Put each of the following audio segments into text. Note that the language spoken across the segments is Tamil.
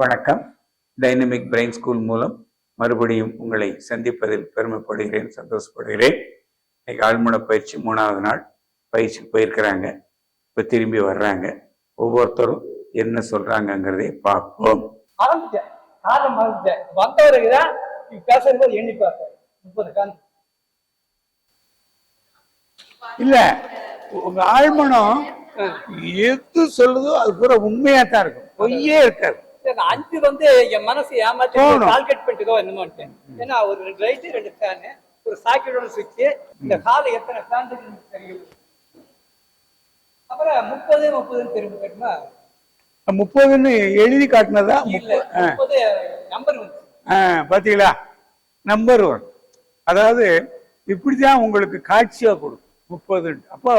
வணக்கம். டைனமிக் பிரெயின் ஸ்கூல் மூலம் மறுபடியும் உங்களை சந்திப்பதில் பெருமைப்படுகிறேன் சந்தோஷப்படுகிறேன். இன்னைக்கு ஆழ்மன பயிற்சி மூணாவது நாள். பயிற்சி போயிருக்கிறாங்க. இப்போ திரும்பி வர்றாங்க. ஒவ்வொருத்தரும் என்ன சொல்றாங்கங்கிறதை பார்ப்போம். ஆரம்பிச்சேன். காரணம் ஆரம்பிச்சேன் வந்தவருக்கு தான் நீ பேசும்போது எண்ணி பார்த்தேன் முப்பது காந்தி இல்ல உங்க ஆழ்மனம் எது சொல்லுதோ அது பூரா உண்மையா தான் இருக்கும். பொய்யே இருக்காது. அஞ்சு வந்து என் மனசு ஏமாத்தி. கால்குலேட் பண்ணிட்டுதோ என்னமோன்ட்டு ஏன்னா ஒரு ரெண்டு ரைட்டு ரெண்டு ஃபேனு ஒரு சாக்கெட்டோட சுவிட்ச் இந்த கால எத்தனை ஃபேன் தெரியும்? அப்புறம் முப்பது முப்பதுன்னு திரும்ப கேட்டுமா முப்பதுன்னு எழுதி காட்டினதா? முப்பது நம்பர் பாத்தீங்களா? நம்பர் ஒன் அதாவது இப்படிதான் உங்களுக்கு காட்சியா கொடுக்கும் முப்பது அப்போ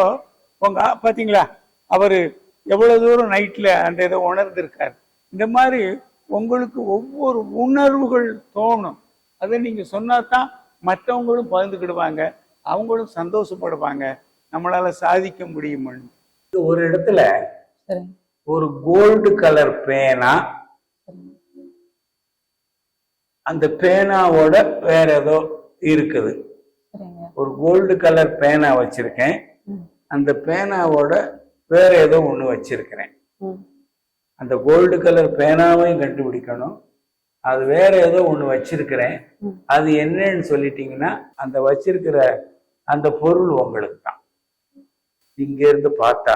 உங்க பாத்தீங்களா? அவரு எவ்வளவு தூரம் நைட்ல அந்த இதை உணர்ந்திருக்காரு. இந்த மாதிரி உங்களுக்கு ஒவ்வொரு உணர்வுகள் தோணும். அதை நீங்க சொன்னாதான் மற்றவங்களும் பகிர்ந்துக்கிடுவாங்க அவங்களும் சந்தோஷப்படுவாங்க. நம்மளால சாதிக்க முடியும்னு. ஒரு இடத்துல ஒரு கோல்டு கலர் பேனா அந்த பேனாவோட வேற ஏதோ இருக்குது. ஒரு கோல்டு கலர் பேனா வச்சிருக்கேன். அந்த பேனாவோட வேற ஏதோ ஒண்ணு வச்சிருக்கிறேன். அந்த கோல்டு கலர் பேனாவையும் கண்டுபிடிக்கணும். அது வேற ஏதோ ஒண்ணு வச்சிருக்கிறேன். அது என்னன்னு சொல்லிட்டீங்கன்னா அந்த வச்சிருக்கிற அந்த பொருள் உங்களுக்கு தான் இங்க இருந்து பார்த்தா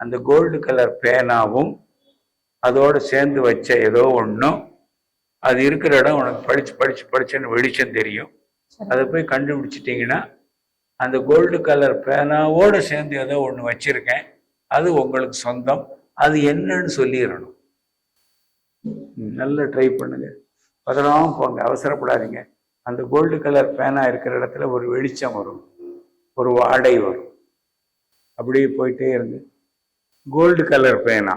அந்த கோல்டு கலர் பேனாவும் அதோட சேர்ந்து வச்ச ஏதோ ஒண்ணும் அது இருக்கிற இடம் உனக்கு படிச்சு படிச்சு படிச்சுன்னு வெளிச்சம் தெரியும். அதை போய் கண்டுபிடிச்சிட்டிங்கன்னா அந்த கோல்டு கலர் பேனாவோட சேர்ந்து ஏதோ ஒன்று வச்சிருக்கேன். அது உங்களுக்கு சொந்தம். அது என்னன்னு சொல்லிடணும். நல்லா ட்ரை பண்ணுங்க. பதறாம போங்க அவசரப்படாதீங்க. அந்த கோல்டு கலர் பேனா இருக்கிற இடத்துல ஒரு வெளிச்சம் வரும். ஒரு வாடை வரும். அப்படியே போயிட்டே இருங்க. கோல்டு கலர் பேனா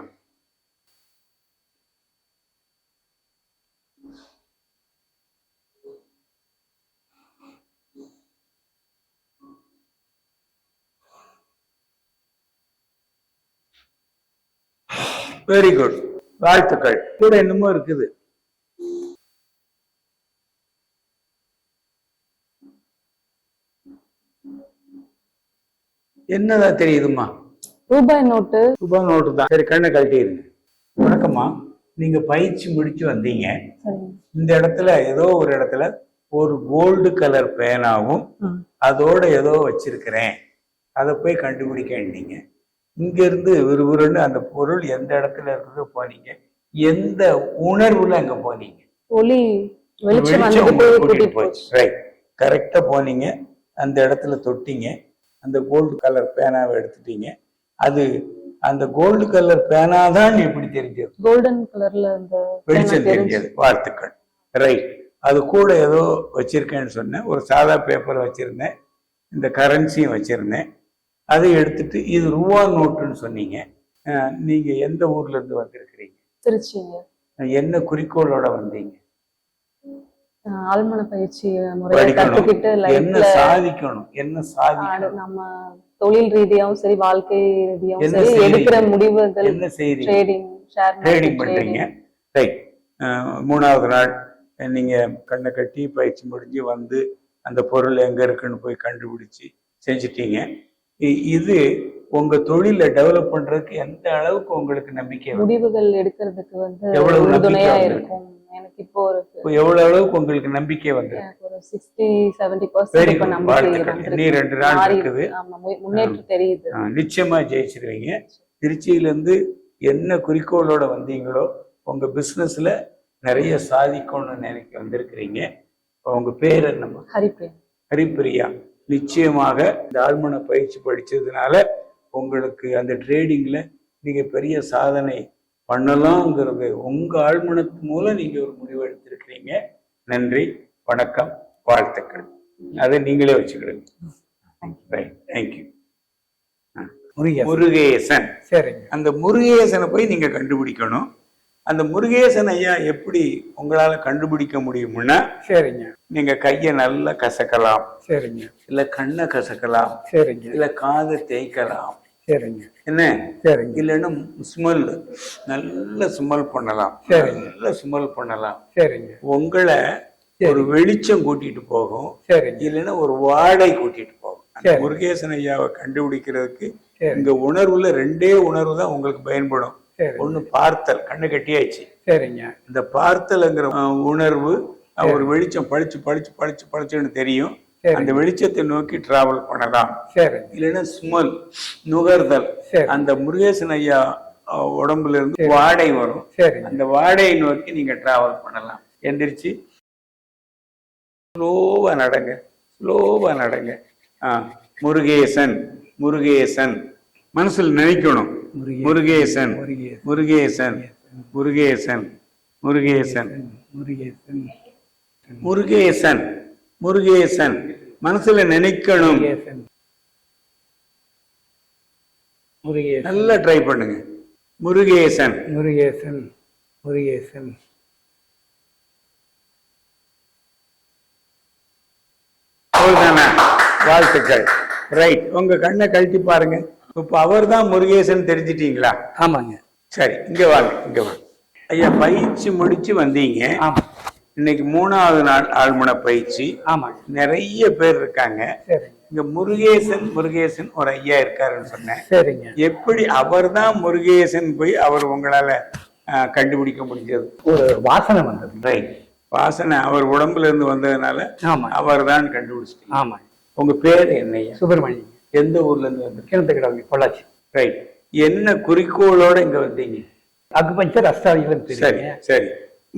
வெரி குட் வாழ்த்துக்கள். கூட என்னமோ இருக்குது. என்னதான் தெரியுதுமா ரூபாய் நோட்டு. ரூபாய் நோட்டு தான். சரி கண்ணை கழட்டிடுங்க. வணக்கம்மா. நீங்க பயிற்சி முடிச்சு வந்தீங்க. இந்த இடத்துல ஏதோ ஒரு இடத்துல ஒரு கோல்டு கலர் பேனாவும் அதோட ஏதோ வச்சிருக்கிறேன். அதை போய் கண்டுபிடிக்க வேண்டிங்க இங்க இருந்து விறுவிறுன்னு அந்த பொருள் எந்த இடத்துல இருக்குதோ போனீங்க. எந்த உணர்வுல அங்க போனீங்க? ஒளி வெளிச்சம் போச்சு. ரைட் கரெக்டா போனீங்க. அந்த இடத்துல தொட்டீங்க. அந்த கோல்டு கலர் பேனாவை எடுத்துட்டீங்க. அது அந்த கோல்டு கலர் பேனா தான் எப்படி தெரிஞ்சது. கோல்டன் கலர்ல அந்த வெளிச்சம் தெரிஞ்சு. தெரிஞ்சது. வாழ்த்துக்கள். ரைட் அது கூட ஏதோ வச்சிருக்கேன்னு சொன்னேன். ஒரு சாதா பேப்பர் வச்சிருந்தேன். இந்த கரன்சியும் வச்சிருந்தேன். அதை எடுத்துட்டு இது ரூபா நோட்டுன்னு சொன்னீங்க. நீங்க எந்த ஊர்ல இருந்து வந்திருக்கிறீங்க? திருச்சிங்க. என்ன குறிக்கோளோட வந்தீங்க? ஆழ்மன பயிற்சி முறையை படிக்கணும். கத்துக்கிட்டு என்ன சாதிக்கணும்? என்ன சாதிக்கணும்? நம்ம தொழில் ரீதியாவும் சரி வாழ்க்கை ரீதியாவும் என்ன சரி? எடுக்கிற முடிவுகள் என்ன செய்றீங்க? ட்ரேடிங் ஷேர் ட்ரேடிங் பண்றீங்க. ரைட் மூணாவது நாள் நீங்க கண்ணை கட்டி பயிற்சி முடிஞ்சு வந்து அந்த பொருள் எங்க இருக்குன்னு போய் கண்டுபிடிச்சு செஞ்சிட்டீங்க. இது உங்க தொழிலை டெவலப் பண்றதுக்கு எந்த அளவுக்கு உங்களுக்கு நம்பிக்கை? முடிவுகள் எடுக்கிறதுக்கு வந்து எவ்வளவு இருக்கும். எனக்கு இப்போ ஒரு இப்போ எவ்வளவு அளவுக்கு உங்களுக்கு நம்பிக்கை வந்து ஒரு சிக்ஸ்டி செவன்டி பர்சன்ட் இப்ப. நம்பிக்கை ரெண்டு நாள் இருக்குது. முன்னேற்றம் தெரியுது. நிச்சயமா ஜெயிச்சிருவீங்க. திருச்சியில இருந்து என்ன குறிக்கோளோட வந்தீங்களோ உங்க பிசினஸ்ல நிறைய சாதிக்கணும்னு நினைக்க வந்திருக்கிறீங்க. உங்க பேர் என்னம்மா? ஹரிப்ரியா. ஹரிப்பிரியா நிச்சயமாக இந்த ஆழ்மன பயிற்சி படிச்சதுனால உங்களுக்கு அந்த ட்ரேடிங்ல நீங்க பெரிய சாதனை பண்ணலாங்கிறது உங்க ஆழ்மனத்து மூலம் நீங்க ஒரு முடிவு எடுத்திருக்கிறீங்க. நன்றி வணக்கம் வாழ்த்துக்கள். அதை நீங்களே வச்சுக்கிடுங்க. Right thank you Murugesan. Murugesan. சரிங்க. அந்த முருகேசனை போய் நீங்க கண்டுபிடிக்கணும். அந்த முருகேசன் ஐயா எப்படி உங்களால கண்டுபிடிக்க முடியும்னா சரிங்க. நீங்க கையை நல்லா கசக்கலாம். சரிங்க. இல்ல கண்ணை கசக்கலாம். சரிங்க. இல்ல காதை தேய்க்கலாம். சரிங்க. என்ன? சரிங்க. இல்லைன்னா ஸ்மெல் நல்ல ஸ்மெல் பண்ணலாம். நல்ல ஸ்மெல் பண்ணலாம். சரிங்க. உங்களை ஒரு வெளிச்சம் கூட்டிட்டு போகும். சரிங்க. இல்லைன்னா ஒரு வாடை கூட்டிட்டு போகும். முருகேசன் ஐயாவை கண்டுபிடிக்கிறதுக்கு. இங்க உணர்வுல ரெண்டே உணர்வு தான் உங்களுக்கு பயன்படும். ஒண்ணு பார்த்தல் கண்ணு கட்டியாச்சு. சரிங்க. இந்த பார்த்தல்ங்கிற உணர்வு ஒரு வெளிச்சம் பளிச்சு பளிச்சு பளிச்சு பளிச்சுன்னு தெரியும். அந்த வெளிச்சத்தை நோக்கி டிராவல் பண்ணலாம். இல்லைன்னா ஸ்மெல் நுகர்தல். அந்த முருகேசன் ஐயா உடம்புல இருந்து வாடை வரும். அந்த வாடையை நோக்கி நீங்க டிராவல் பண்ணலாம். எந்திரிச்சு ஸ்லோவா நடங்க. ஸ்லோவா நடங்க. முருகேசன் முருகேசன். மனசுல நினைக்கணும். முருகேசன் முருகேசன் முருகேசன் முருகேசன் முருகேசன் முருகேசன். முருகேசன் மனசுல நினைக்கணும். நல்லா ட்ரை பண்ணுங்க. முருகேசன். முருகேசன் முருகேசன். வாழ்த்துக்கள். ரைட் உங்க கண்ணை கழட்டி பாருங்க. இப்ப அவர்தான் முருகேசன் தெரிஞ்சிட்டீங்களா? ஆமாங்க. சரி இங்க வாங்க இங்க வாங்க. ஐயா பயிற்சி முடிச்சு வந்தீங்க. ஆமா. இன்னைக்கு மூணாவது நாள் ஆழ்மன பயிற்சி. ஆமாங்க நிறைய பேர் இருக்காங்க. இங்க முருகேசன் முருகேசன் ஒரு ஐயா இருக்காருன்னு சொன்னேன். சரிங்க. எப்படி அவர்தான் முருகேசன் போய் அவர் உங்களால கண்டுபிடிக்க முடிஞ்சது? ஒரு வாசனை வந்தது. ரைட் வாசனை அவர் உடம்புல இருந்து வந்ததுனால ஆமா. அவர்தான் கண்டுபிடிச்சிட்டீங்க. ஆமாங்க உங்க பேர் என்னய்யா? சுப்பிரமணியங்க எந்த ஊர்ல இருந்து வந்து கிணத்துக்கிடவங்க பொள்ளாச்சி. ரைட் என்ன குறிக்கோளோட இங்க வந்தீங்க? அக்குபஞ்சர் அஸ்தாவிகளும் சரி சரி.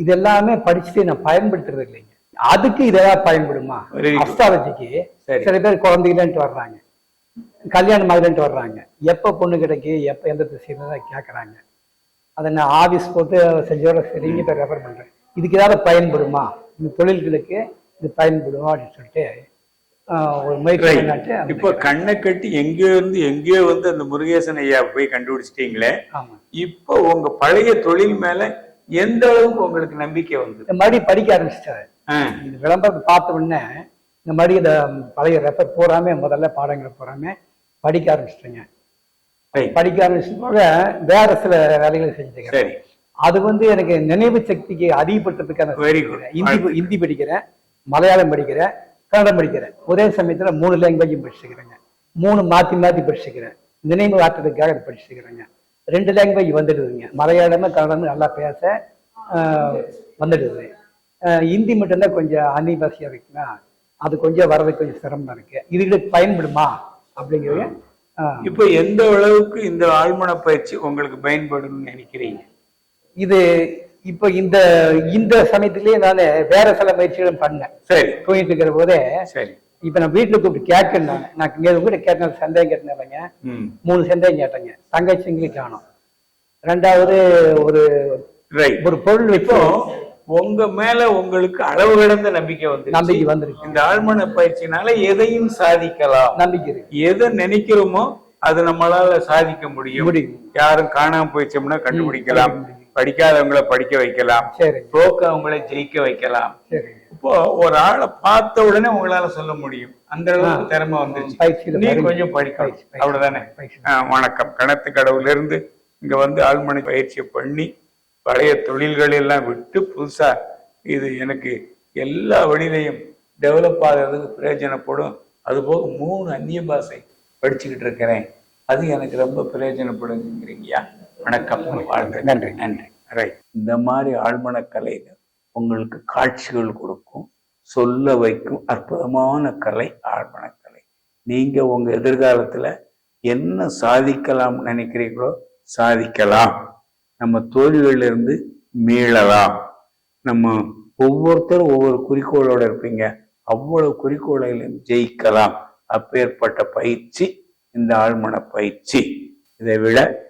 இது எல்லாமே படிச்சுட்டு நான் பயன்படுத்துறது இல்லைங்க. அதுக்கு இதெல்லாம் பயன்படுமா. அஸ்ட்ராலஜிக்கு. சில பேர் குழந்தைகளன்ட்டு வர்றாங்க. கல்யாணம் ஆகலன்ட்டு வர்றாங்க. எப்ப பொண்ணு கிடைக்கு எப்ப எந்த திசையில கேட்கறாங்க அதை நான் ஆபீஸ் போட்டு செஞ்சோட சரிங்க இப்போ ரெஃபர் பண்றேன். இதுக்கு ஏதாவது பயன்படுமா? இந்த தொழில்களுக்கு இது பயன்படுமா அப்படின்னு சொல்லிட்டு இப்போ கண்ணை கட்டி எங்கேயோ இருந்து எங்கேயோ வந்து அந்த முருகேசன் ஐயா போய் கண்டுபிடிச்சிட்டீங்களே இப்போ உங்க பழைய தொழில் மேல எந்த அளவுக்கு உங்களுக்கு நம்பிக்கை வந்தது? இந்த மறுபடியும் படிக்க ஆரம்பிச்சிட்டாரு. இந்த விளம்பரத்தை பார்த்த உடனே இந்த மாதிரி இந்த பழைய ரெஃபர் பூராமே முதல்ல பாடங்களை பூராமே படிக்க ஆரம்பிச்சிட்டேங்க. படிக்க ஆரம்பிச்ச போக வேற சில வேலைகளை செஞ்சுக்கிறேன் அது வந்து எனக்கு நினைவு சக்திக்கு அதிகப்படுத்துறதுக்கான. ஹிந்தி ஹிந்தி படிக்கிறேன் மலையாளம் படிக்கிறேன் கன்னடம் படிக்கிறேன். ஒரே சமயத்துல மூணு லாங்குவேஜும் படிச்சுக்கிறேங்க. மூணு மாத்தி மாத்தி படிச்சுக்கிறேன். நினைவு ஆற்றுறதுக்காக படிச்சுக்கிறேங்க. ரெண்டு லாங்குவேஜ் வந்துடுதுங்க. மலையாளமும் கன்னடமும் நல்லா பேச வந்துடுது. ஹிந்தி மட்டும்தான் கொஞ்சம் அன்னிவாசியா இருக்குன்னா அது கொஞ்சம் வர்றதுக்கு கொஞ்சம் சிரமமா இருக்கு. இதுகளுக்கு பயன்படுமா? அப்படிங்கிறது இப்போ எந்த அளவுக்கு இந்த ஆழ்மன பயிற்சி உங்களுக்கு பயன்படும்னு நினைக்கிறீங்க? இது இப்ப இந்த இந்த சமயத்திலேயே நான் வேற சில முயற்சிகளும் பண்ணேன். சரி. தூங்கிட்டு இருக்கிற போதே சரி. இப்ப நான் வீட்டுல கூப்பிட்டு கேட்கணும் நான். நான் இங்க கூட கேட்டேன் சந்தேகம் கேட்டேன் மூணு சந்தேகம் கேட்டேங்க. தங்கச்சிங்களுக்கு காணும். ரெண்டாவது ஒரு ஒரு பொருள் இப்போ உங்க மேல உங்களுக்கு அளவு கடந்த நம்பிக்கை வந்து நம்பிக்கை வந்திருக்கு இந்த ஆழ்மன பயிற்சினால எதையும் சாதிக்கலாம். நம்பிக்கை இருக்கு. எதை நினைக்கிறோமோ அது நம்மளால சாதிக்க முடியும். முடியும். யாரும் காணாம போயிச்சோம்னா கண்டுபிடிக்கலாம். படிக்காதவங்களை படிக்க வைக்கலாம். சரி தோக்கவங்களை ஜெயிக்க வைக்கலாம். இப்போ ஒரு ஆளை பார்த்த உடனே உங்களால சொல்ல முடியும். அந்த அளவுக்கு திறமை வந்துருச்சு. நீ பயிற்சி. கொஞ்சம் படிக்கணும். பயிற்சி, பயிற்சி. அவ்வளவுதானே? பயிற்சி. வணக்கம். கணத்து கடவுல இருந்து இங்க வந்து ஆழ்மனை பயிற்சியை பண்ணி பழைய தொழில்கள் எல்லாம் விட்டு புதுசா இது எனக்கு எல்லா வழியிலையும் டெவலப் ஆகிறதுக்கு பிரயோஜனப்படும். அதுபோக மூணு அந்நிய பாஷை படிச்சுக்கிட்டு இருக்கிறேன். அது எனக்கு ரொம்ப பிரயோஜனப்படுங்கிறீங்கயா வணக்கம். வாழ்க நன்றி. நன்றி. ரைட் இந்த மாதிரி ஆழ்மன உங்களுக்கு காட்சிகள் கொடுக்கும். சொல்ல வைக்கும் அற்புதமான கலை ஆழ்மன கலை நீங்க உங்க எதிர்காலத்துல என்ன சாதிக்கலாம் நினைக்கிறீங்களோ சாதிக்கலாம். நம்ம தோல்விகள்ல இருந்து மீளலாம். நம்ம ஒவ்வொருத்தரும் ஒவ்வொரு குறிக்கோளோட இருப்பீங்க. அவ்வளவு குறிக்கோளையும் ஜெயிக்கலாம். அப்பேற்பட்ட பயிற்சி இந்த ஆழ்மன பயிற்சி. இதை விட